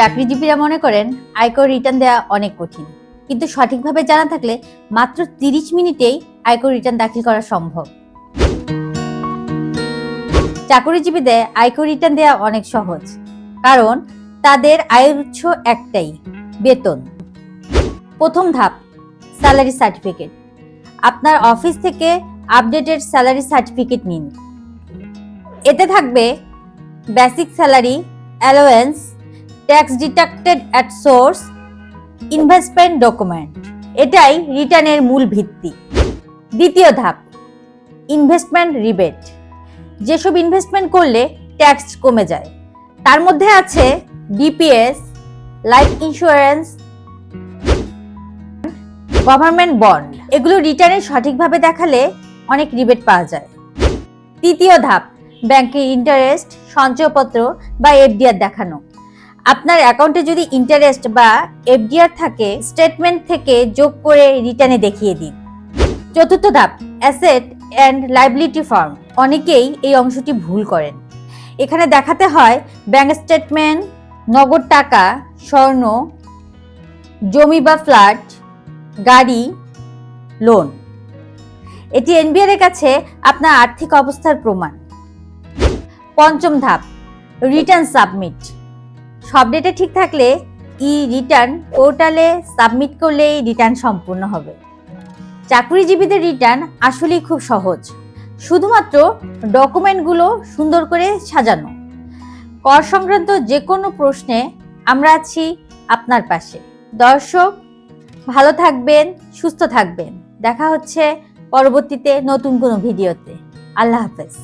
চাকরিজীবীরা মনে করেন, আয়কর রিটার্ন দেওয়া অনেক কঠিন। কিন্তু সঠিকভাবে জানা থাকলে মাত্র তিরিশ মিনিটেই আয়কর রিটার্ন দাখিল করা সম্ভব। চাকরিজীবীদের আয়কর রিটার্ন দেওয়া অনেক সহজ। কারণ তাদের আয়ের উৎস একটাই, বেতন। প্রথম ধাপ স্যালারি সার্টিফিকেট আপনার অফিস থেকে আপডেটেড স্যালারি সার্টিফিকেট নিন। এতে থাকবে basic salary allowance tax deducted at source investment document এটাই রিটার্নের মূল ভিত্তি। দ্বিতীয় ধাপ ইনভেস্টমেন্ট রিবেট যেসব ইনভেস্টমেন্ট করলে ট্যাক্স কমে যায়, তার মধ্যে আছে DPS life insurance government bond এগুলো রিটার্নে সঠিকভাবে দেখালে অনেক রিবেট পাওয়া যায়। তৃতীয় ধাপ ব্যাংকের ইন্টারেস্ট সঞ্চয়পত্র বা এফডিআর দেখানো। আপনার অ্যাকাউন্টে যদি ইন্টারেস্ট বা এফডিআর থাকে স্টেটমেন্ট থেকে যোগ করে রিটার্নে দেখিয়ে দিন। চতুর্থ ধাপ অ্যাসেট অ্যান্ড লাইবিলিটি ফর্ম অনেকেই এই অংশটি ভুল করেন। এখানে দেখাতে হয় ব্যাংক স্টেটমেন্ট নগদ টাকা, স্বর্ণ, জমি বা ফ্ল্যাট গাড়ি লোন এটি এনবিআর এর কাছে আপনার আর্থিক অবস্থার প্রমাণ। পঞ্চম ধাপ রিটার্ন সাবমিট সব ডেটে ঠিক থাকলে ই রিটার্ন পোর্টালে সাবমিট করলেই রিটার্ন সম্পূর্ণ হবে। চাকরিজীবীদের রিটার্ন আসলেই খুব সহজ। শুধুমাত্র ডকুমেন্টগুলো সুন্দর করে সাজানো। কর সংক্রান্ত যে কোনো প্রশ্নে আমরা আছি আপনার পাশে। দর্শক, ভালো থাকবেন, সুস্থ থাকবেন। দেখা হচ্ছে পরবর্তীতে নতুন কোনো ভিডিওতে। আল্লাহ হাফেজ।